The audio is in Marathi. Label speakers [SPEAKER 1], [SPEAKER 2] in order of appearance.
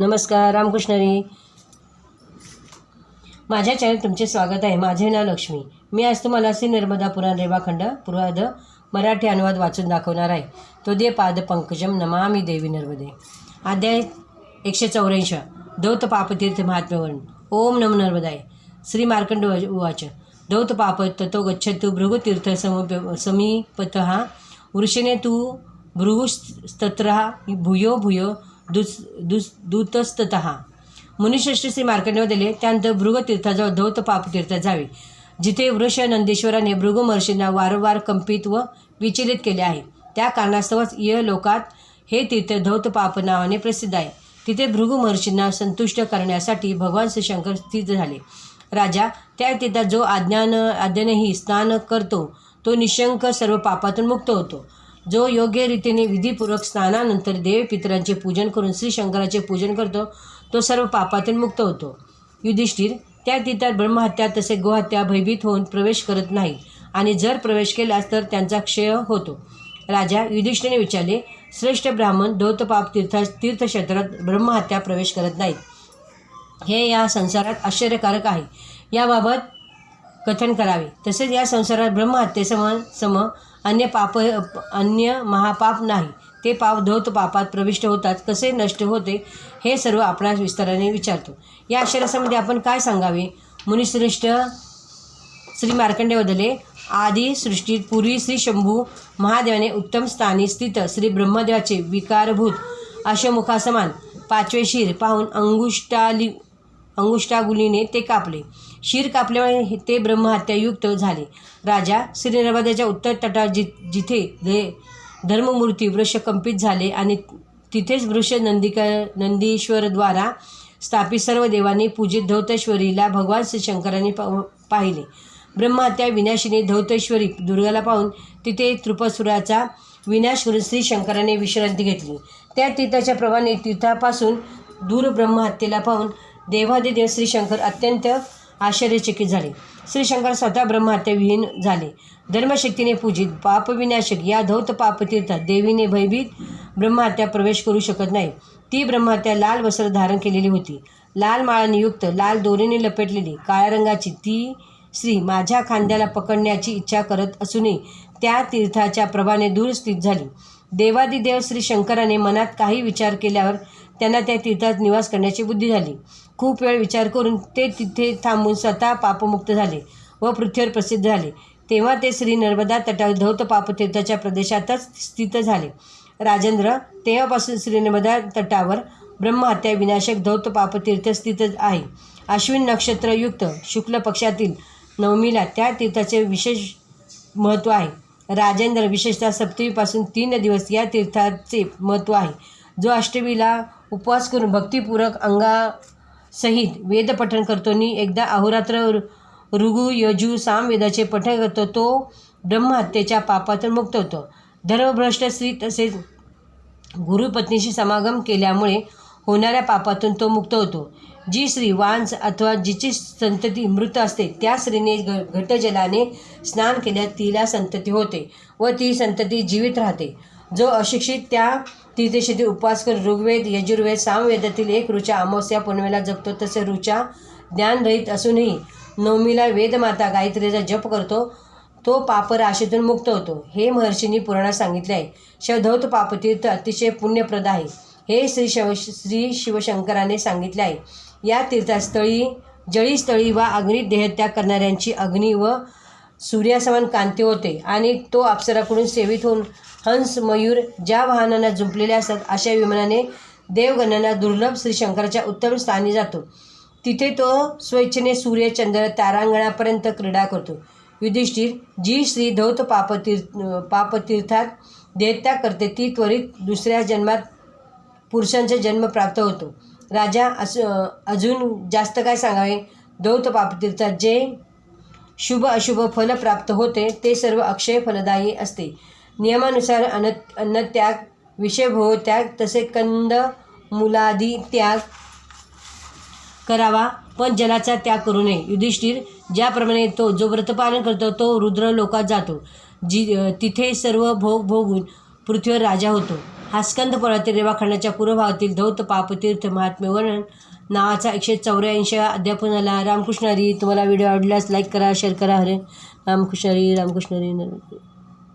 [SPEAKER 1] नमस्कार रामकृष्णरी. माझ्या चॅनल तुमचे स्वागत आहे. माझे नाव लक्ष्मी. मी आज तुम्हाला श्री नर्मदा पुराण रेवाखंड पुराद मराठी अनुवाद वाचून दाखवणार आहे. तो दे पाद पंकजम नमामी देवी नर्मदे. अध्याय एकशे चौऱ्याऐंशी दौत पापतीर्थ महात्म्यवर्ण. ओम नम नर्मदाय. श्री मार्कंड उवाच दौत पाप ततो गच्छतु भृगुतीर्थ सम हा वृषणे तू भृगुस्तत्र भूयो भूयो दुस दुस दूतस्ततः मुनिश्रेष्ठ श्री मार्कंडेव दिले त्यानंतर भृगतीर्थाजवळ धौत पापतीर्थ जावे जिथे वृष नंदेश्वराने भृगु महर्षींना वारंवार कंपित व विचलित केले आहे. त्या कारणास्तवच य लोकात हे तीर्थ धौत पाप नावाने प्रसिद्ध आहे. तिथे भृगु महर्षींना संतुष्ट करण्यासाठी भगवान शंकर स्थित झाले. राजा त्या तीर्थात जो आज्ञान आज्ञानेही स्नान करतो तो निशंक सर्व पापातून मुक्त होतो. जो योग्य रीतीने विधीपूर्वक स्नानानंतर देवपितरांचे पूजन करून श्री शंकराचे पूजन करतो तो सर्व पापातून मुक्त होतो. युधिष्ठिर त्या तीर्थात ब्रह्महत्या तसे गोहत्या भयभीत होऊन प्रवेश करत नाही आणि जर प्रवेश केलास तर त्यांचा क्षय होतो. राजा युधिष्ठिरने विचारले श्रेष्ठ ब्राह्मण दौतपाप तीर्थ तीर्थक्षेत्रात ब्रह्महत्या प्रवेश करत नाहीत. हे या संसारात आश्चर्यकारक आहे. याबाबत कथन करावे. तसेच या संसारात ब्रह्महत्येसम सम अन्य पाप अन्य महापाप नाही. ते पाप धोत पापात प्रविष्ट होतात. कसे नष्ट होते हे सर्व आपणास विस्ताराने विचारतो. या अक्षरसामध्ये आपण काय सांगावे? मुनिश्रेष्ठ श्री मार्कंडे वदले आदी सृष्टीत पूर्वी श्री शंभू महादेवाने उत्तम स्थानी स्थित श्री ब्रह्मदेवाचे विकारभूत अशमुखासमान पाचवे शिर पाहून अंगुष्टाली अंगुष्टागुलीने ते कापले. शिर कापल्यामुळे ते ब्रह्महत्यायुक्त झाले. राजा श्रीनर्मदेच्या उत्तर तटावर जि जिथे दे धर्ममूर्ती वृक्ष कंपित झाले आणि तिथेच वृक्ष नंदिका नंदीश्वरद्वारा स्थापित सर्व देवांनी पूजित धौतेश्वरीला भगवान श्री शंकरांनी पा पाहिले. ब्रह्महत्या विनाशिनी धौतेश्वरी दुर्गाला पाहून तिथे तृपसुराचा विनाश करून श्री शंकराने विश्रांती घेतली. त्या तीर्थाच्या प्रमाणे तीर्थापासून दूर ब्रह्महत्येला पाहून देवादिदेव श्री शंकर अत्यंत आश्चर्यचकित झाले. श्री शंकर स्वतः ब्रह्महत्या विहीन झाले. धर्मशक्तीने पूजित पापविनाशक या धौत पापतीर्थात देवीने भयभीत ब्रह्महत्या प्रवेश करू शकत नाही. ती ब्रह्महत्या लाल वस्त्र धारण केलेली होती. लाल माळाने युक्त लाल दोरीने लपेटलेली काळ्या रंगाची ती स्त्री माझ्या खांद्याला पकडण्याची इच्छा करत असूनही त्या तीर्थाच्या प्रभाने दूर स्थित झाली. देवादिदेव श्री शंकराने मनात काही विचार केल्यावर त्यांना त्या तीर्थात निवास करण्याची बुद्धी झाली. खूप वेळ विचार करून ते तिथे थांबून स्वतः पापमुक्त झाले व पृथ्वीवर प्रसिद्ध झाले. तेव्हा ते श्री नर्मदा तटावर धौत पापतीर्थाच्या प्रदेशातच स्थित झाले. राजेंद्र तेव्हापासून श्री नर्मदा तटावर ब्रह्महत्या विनाशक धौत पापतीर्थ स्थित आहे. अश्विन नक्षत्रयुक्त शुक्ल पक्षातील नवमीला त्या तीर्थाचे विशेष महत्त्व आहे. राजेंद्र विशेषतः सप्तमीपासून तीन दिवस या तीर्थाचे महत्त्व आहे. जो अष्टमीला उपवास करून भक्तिपूरक अंगासहित वेदपठण करतो आणि एकदा अहोरात्र ऋगु यजू सामवेदाचे पठण करतो तो ब्रह्महत्येच्या पापातून मुक्त होतो. धर्मभ्रष्ट स्त्री तसेच गुरुपत्नीशी समागम केल्यामुळे होणाऱ्या पापातून तो मुक्त होतो. जी स्त्री वांस अथवा जिची संतती मृत असते त्या स्त्रीने घ घटजलाने स्नान केल्यास तिला संतती होते व ती संतती जीवित राहते. जो अशिक्षित त्या तीर्थशेती उपवास करून ऋग्वेद यजुर्वेद सामवेदातील एक ऋचा अमावस्या पौर्णिमेला जपतो तसे ऋचा ज्ञानरहित असूनही नवमीला वेदमाता गायत्रीचा जप करतो तो पापराशीतून मुक्त होतो. हे महर्षींनी पुराणात सांगितले आहे. शवधौत पापतीर्थ अतिशय पुण्यप्रद आहे. हे श्री शव श्री शिवशंकराने सांगितले आहे. या तीर्थस्थळी जळीस्थळी वा अग्नीत देहत्याग करणाऱ्यांची अग्नी व सूर्यासमान कांती होते आणि तो अप्सराकडून सेवित होऊन हंस मयूर ज्या वाहनांना जुंपलेले असतात अशा विमानाने देवगणांना दुर्लभ श्री शंकराच्या उत्तम स्थानी जातो. तिथे तो स्वेच्छेने सूर्य चंद्र तारांगणापर्यंत क्रीडा करतो. युधिष्ठिर जी श्री धौत पापतीर्थ पापतीर्थात देहत्याग करते ती त्वरित दुसऱ्या जन्मात पुरुषांचा जन्म प्राप्त होतो. राजा अस अजून जास्त काय सांगावे? दौत पापतीर्थात जे शुभ अशुभ फल प्राप्त होते ते सर्व अक्षय फलदायी असते. नियमानुसार अन्न अन्नत्याग विषयभोग त्याग तसे कंद मुलादी त्याग करावा पण जलाचा त्याग करू नये. युधिष्ठिर ज्याप्रमाणे तो जो व्रतपालन करतो तो रुद्र लोकात जातो. जी तिथे सर्व भोग भोगून पृथ्वीवर राजा होतो. हा स्कंद पुरातील रेवाखंडाच्या पूर्वभावातील धौत पापतीर्थ महात्म्य वर्णन नावाचा एकशे चौऱ्याऐंशी अध्यापन आला रामकृष्ण हरी. तुम्हाला व्हिडिओ आवडल्यास लाईक करा शेअर करा. हरे रामकृष्ण हरी रामकृष्ण हरी. नर